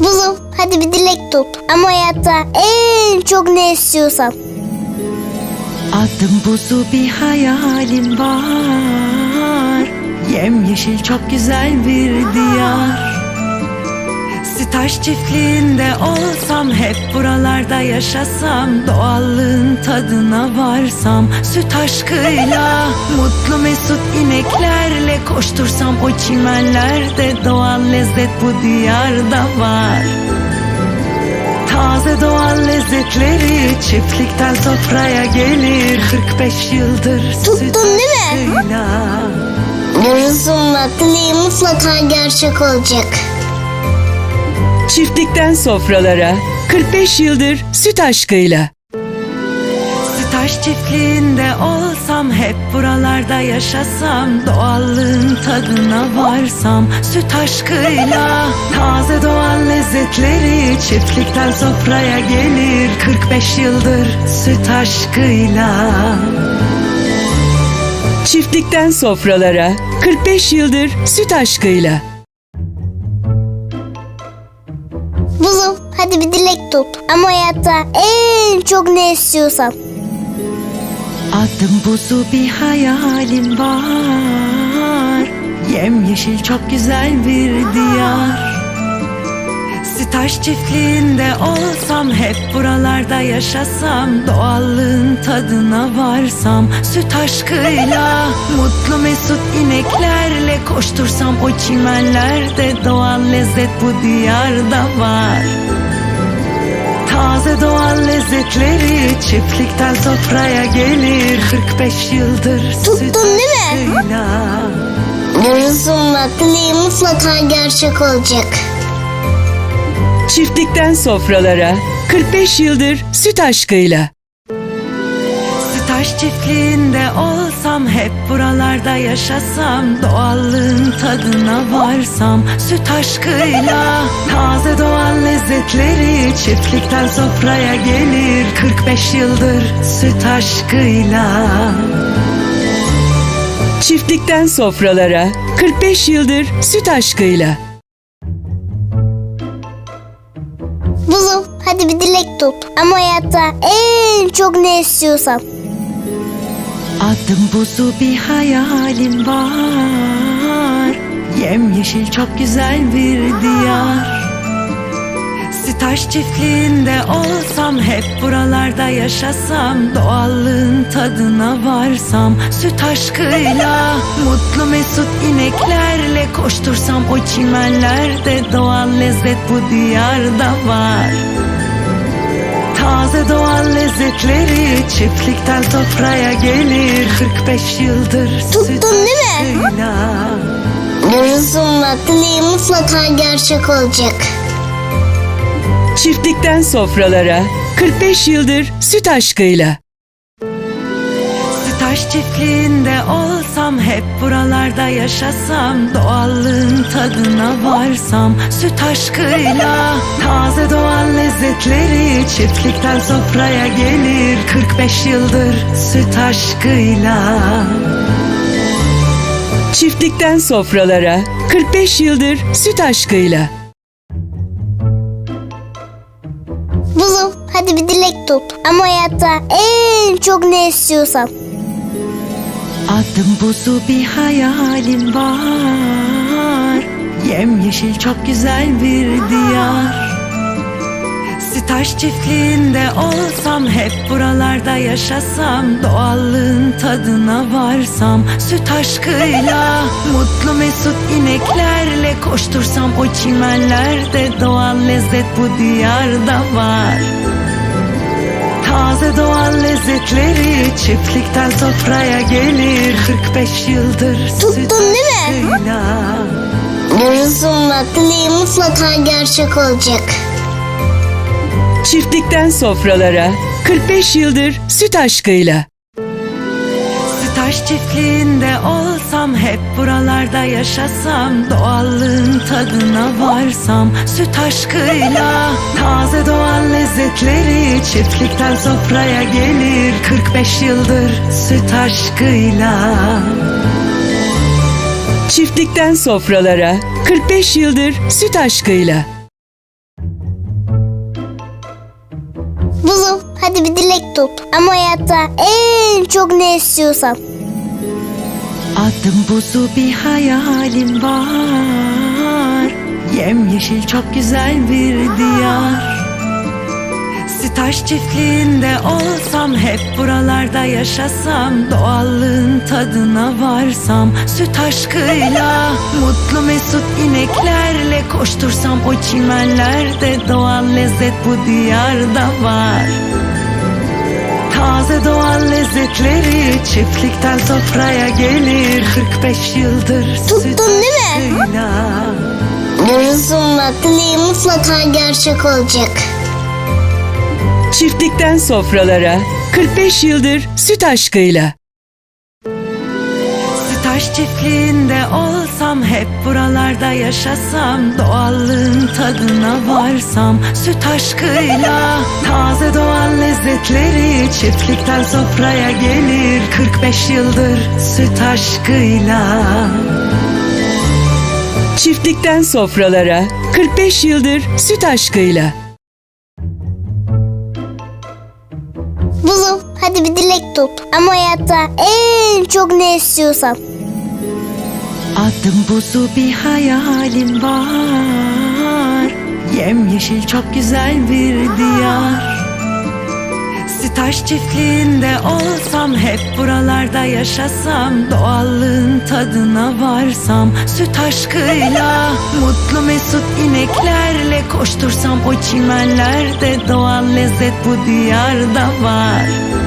Buzum hadi bir dilek tut. Ama hayatta en çok ne istiyorsan. Adım buzu bir hayalim var Yemyeşil çok güzel bir diyar Sitaş çiftliğinde olsam Hep buralarda yaşasam Doğallığın tadına varsam Süt aşkıyla Mutlu mesut ineklerle Koştursam o çimenlerde Doğal lezzet bu diyarda var Taze doğal lezzetleri çiftlikten sofraya gelir 45 yıldır Tuttun süt değil mi? aşkıyla. Bak mutlaka gerçek olacak. Çiftlikten sofralara 45 yıldır süt aşkıyla. Taş çiftliğinde olsam hep buralarda yaşasam Doğallığın tadına varsam süt aşkıyla Taze doğal lezzetleri çiftlikten sofraya gelir 45 yıldır süt aşkıyla Çiftlikten sofralara 45 yıldır süt aşkıyla. Hadi bir dilek tut. Ama hayatta en çok ne istiyorsan. Adım buzu bir hayalim var Yemyeşil çok güzel bir diyar Sitaş çiftliğinde olsam Hep buralarda yaşasam Doğallığın tadına varsam Süt aşkıyla Mutlu mesut ineklerle Koştursam o çimenlerde Doğal lezzet bu diyarda var Taze doğal lezzetleri çiftlikten sofraya gelir 45 yıldır Tuttun süt değil mi? aşkıyla. Buzum bak dileğim mutlaka gerçek olacak. Çiftlikten sofralara 45 yıldır süt aşkıyla. Taş çiftliğinde olsam hep buralarda yaşasam Doğallığın tadına varsam süt aşkıyla Taze doğal lezzetleri çiftlikten sofraya gelir 45 yıldır süt aşkıyla Çiftlikten sofralara 45 yıldır süt aşkıyla. Buzum hadi bir dilek tut. Ama hayatta en çok ne istiyorsan. Adım buzu bir hayalim var. Yemyeşil çok güzel bir diyar. Sitaş çiftliğinde olsam Hep buralarda yaşasam Doğallığın tadına varsam Süt aşkıyla Mutlu mesut ineklerle Koştursam o çimenlerde Doğal lezzet bu diyarda var Taze doğal lezzetleri çiftlikten sofraya gelir 45 yıldır Tuttun süt değil mi? bak dileğim mutlaka gerçek olacak. Çiftlikten sofralara 45 yıldır süt aşkıyla. Taş çiftliğinde olsam hep buralarda yaşasam Doğallığın tadına varsam süt aşkıyla Taze doğal lezzetleri çiftlikten sofraya gelir 45 yıldır süt aşkıyla Çiftlikten sofralara 45 yıldır süt aşkıyla. Buzum hadi bir dilek tut. Ama hayatta en çok ne istiyorsan. Adım buzu bir hayalim var. Yemyeşil çok güzel bir diyar. Sitaş çiftliğinde olsam Hep buralarda yaşasam Doğallığın tadına varsam Süt aşkıyla Mutlu mesut ineklerle Koştursam o çimenlerde Doğal lezzet bu diyarda var. Taze doğal lezzetleri çiftlikten sofraya gelir 45 yıldır Tuttun süt değil mi? aşkıyla. Buzum bak dileğim mutlaka gerçek olacak. Çiftlikten sofralara 45 yıldır süt aşkıyla. Taş çiftliğinde olsam Hep buralarda yaşasam Doğallığın tadına varsam Süt aşkıyla Taze doğal lezzetleri çiftlikten sofraya gelir 45 yıldır süt aşkıyla Çiftlikten sofralara 45 yıldır süt aşkıyla. Buzum hadi bir dilek tut. Ama hayatta en çok ne istiyorsan. Adım buzu bir hayalim var. Yemyeşil çok güzel bir diyar. Sitaş çiftliğinde olsam Hep buralarda yaşasam Doğallığın tadına varsam Süt aşkıyla Mutlu mesut ineklerle Koştursam o çimenlerde Doğal lezzet bu diyarda var Taze doğal lezzetleri çiftlikten sofraya gelir 45 yıldır Tuttun değil mi? Buzum bak dileğim mutlaka gerçek olacak. Çiftlikten sofralara 45 yıldır süt aşkıyla. Taş çiftliğinde olsam Hep buralarda yaşasam Doğallığın tadına varsam Süt aşkıyla Taze doğal lezzetleri Çiftlikten sofraya gelir 45 yıldır süt aşkıyla Çiftlikten sofralara 45 yıldır süt aşkıyla. Buzum hadi bir dilek tut. Ama hayatta en çok ne istiyorsan. Adım buzu bir hayalim var. Yemyeşil çok güzel bir diyar. Sitaş çiftliğinde olsam Hep buralarda yaşasam Doğallığın tadına varsam Süt aşkıyla Mutlu mesut ineklerle Koştursam o çimenlerde Doğal lezzet bu diyarda var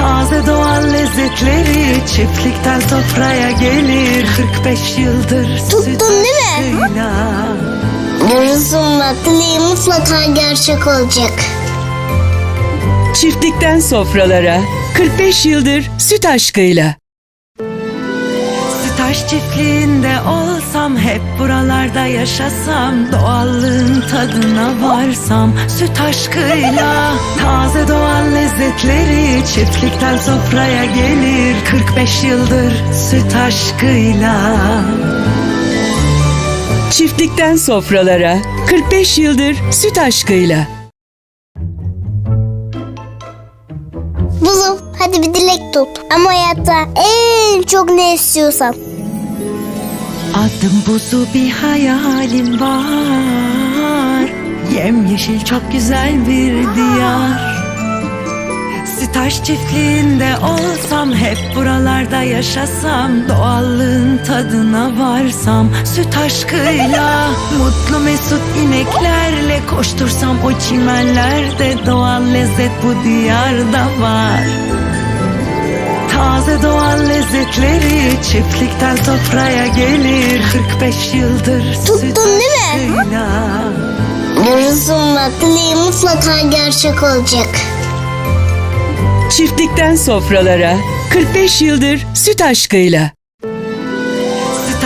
Taze doğal lezzetleri çiftlikten sofraya gelir 45 yıldır Tuttun değil mi? bak dileğim mutlaka gerçek olacak. Çiftlikten sofralara 45 yıldır süt aşkıyla. Taş çiftliğinde olsam Hep buralarda yaşasam Doğallığın tadına varsam Süt aşkıyla Taze doğal lezzetleri Çiftlikten sofraya gelir 45 yıldır süt aşkıyla Çiftlikten sofralara 45 yıldır süt aşkıyla. Buzum hadi bir dilek tut. Ama hayatta en çok ne istiyorsan. Adım buzu bir hayalim var. Yemyeşil çok güzel bir diyar. Sitaş çiftliğinde olsam Hep buralarda yaşasam Doğallığın tadına varsam Süt aşkıyla Mutlu mesut ineklerle Koştursam o çimenlerde Doğal lezzet bu diyarda var Taze doğal lezzetleri çiftlikten sofraya gelir 45 yıldır Tuttun süt değil mi? bak dileğim mutlaka gerçek olacak. Çiftlikten sofralara 45 yıldır süt aşkıyla.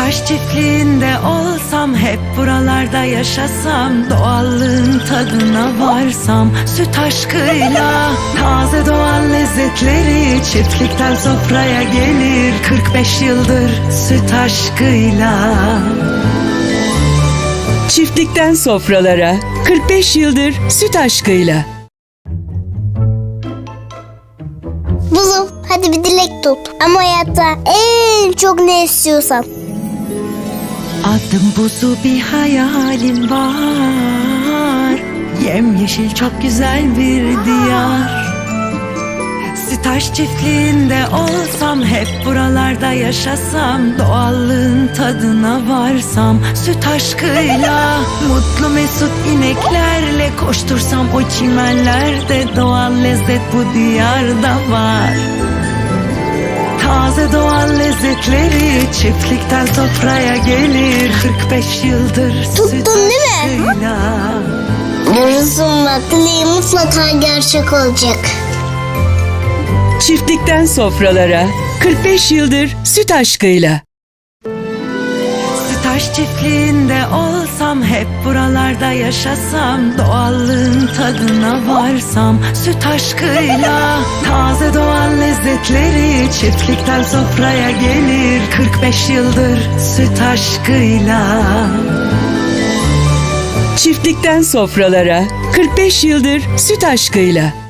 Taş çiftliğinde olsam Hep buralarda yaşasam Doğallığın tadına varsam Süt aşkıyla Taze doğal lezzetleri Çiftlikten sofraya gelir 45 yıldır süt aşkıyla Çiftlikten sofralara 45 yıldır süt aşkıyla. Buzum hadi bir dilek tut. Ama hayatta en çok ne istiyorsan. Adım buzu bir hayalim var. Yemyeşil çok güzel bir diyar. Sitaş çiftliğinde olsam Hep buralarda yaşasam Doğallığın tadına varsam Süt aşkıyla Mutlu mesut ineklerle Koştursam o çimenlerde Doğal lezzet bu diyarda var Taze doğal lezzetleri çiftlikten sofraya gelir 45 yıldır Tuttun değil mi? bak dileğim mutlaka gerçek olacak. Çiftlikten sofralara 45 yıldır süt aşkıyla. Taş çiftliğinde olsam Hep buralarda yaşasam Doğallığın tadına varsam Süt aşkıyla Taze doğal lezzetleri Çiftlikten sofraya gelir 45 yıldır süt aşkıyla Çiftlikten sofralara 45 yıldır süt aşkıyla.